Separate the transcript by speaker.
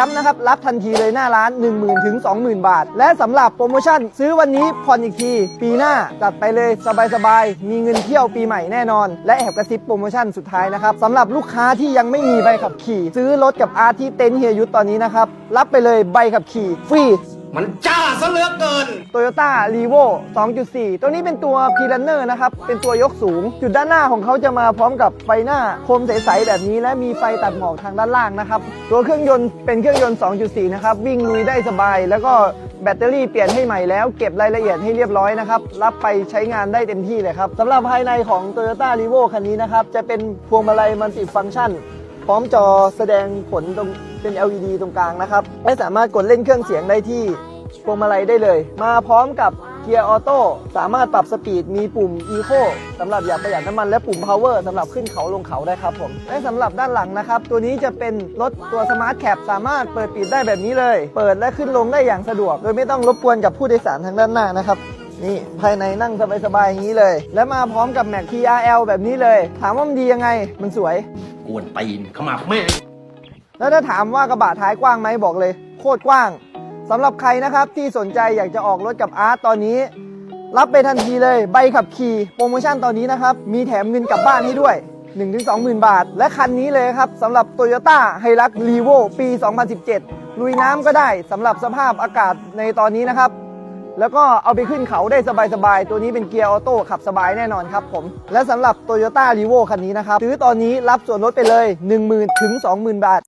Speaker 1: ย้ำนะครับ รับทันทีเลยหน้าร้าน 1 0,000 ถึง 20,000 บาท และสำหรับโปรโมชั่น ซื้อวันนี้ผ่อนอีกที ปีหน้า จัดไปเลยสบายๆ มีเงินเที่ยวปีใหม่แน่นอน และแอบกระซิบโปรโมชั่นสุดท้ายนะครับสำหรับลูกค้าที่ยังไม่มีใบขับขี่ ซื้อรถกับอาร์ที่เต็นท์เฮียยุทธตอนนี้นะครับ รับไปเลยใบขับขี่ฟรี
Speaker 2: มันจ้าซะเหลือเกิน
Speaker 1: Toyota r e v o 2.4 ตัวนี้เป็นตัว p r u n n e r นะครับ เป็นตัวยกสูง จุดด้านหน้าของเขาจะมาพร้อมกับไฟหน้าโคมใส ๆ แบบนี้ และมีไฟตัดหมอกทางด้านล่างนะครับ ตัวเครื่องยนต์เป็นเครื่องยนต์ 2.4 นะครับ วิ่งลุยได้สบาย แล้วก็แบตเตอรี่เปลี่ยนให้ใหม่แล้ว เก็บรายละเอียดให้เรียบร้อยนะครับ รับไปใช้งานได้เต็มที่เลยครับสำหรับภายในของ Toyota r e v o คันนี้นะครับ จะเป็นพวงมาลัยมัลติฟัง c t ชัน พร้อมจอแสดงผลตรงเป็น LED ตรงกลางนะครับ และสามารถกดเล่นเครื่องเสียงได้ที่ พวงมาลัยได้เลย มาพร้อมกับเกียร์ออโต้สามารถปรับสปีดมีปุ่ม Eco สำหรับอยากประหยัดน้ำมันและปุ่ม Power สำหรับขึ้นเขาลงเขาได้ครับผมและสำหรับด้านหลังนะครับ ตัวนี้จะเป็นรถตัว Smart Cap สามารถเปิดปิดได้แบบนี้เลย เปิดและขึ้นลงได้อย่างสะดวก โดยไม่ต้องรบกวนกับผู้โดยสารทางด้านหน้านะครับนี่ภายในนั่งสบายๆอย่างนี้เลย และมาพร้อมกับ Mac TRL แบบนี้เลย ถามว่ามันดียังไง มันสวย
Speaker 2: กวนตีนขมับแม่ง
Speaker 1: แล้วถ้าถามว่ากระบะท้ายกว้างไหมบอกเลย โคตรกว้าง สำหรับใครนะครับที่สนใจอยากจะออกรถกับอาร์ตตอนนี้ รับไปทันทีเลยใบขับขี่โปรโมชั่นตอนนี้นะครับ มีแถมเงินกลับบ้านให้ด้วย 1-20,000 บาท และคันนี้เลยครับสำหรับ Toyota h i l u x r e v o ปี 2017 ลุยน้ำก็ได้สำหรับสภาพอากาศในตอนนี้นะครับแล้วก็เอาไปขึ้นเขาได้สบายๆ ตัวนี้เป็นเกียร์ออโต้ขับสบายแน่นอนครับผม และสำหรับ Toyota r e v o คันนี้นะครับ ซื้อตอนนี้รับส่วนลดไปเลย 10,000 ถึง 20,000 บาท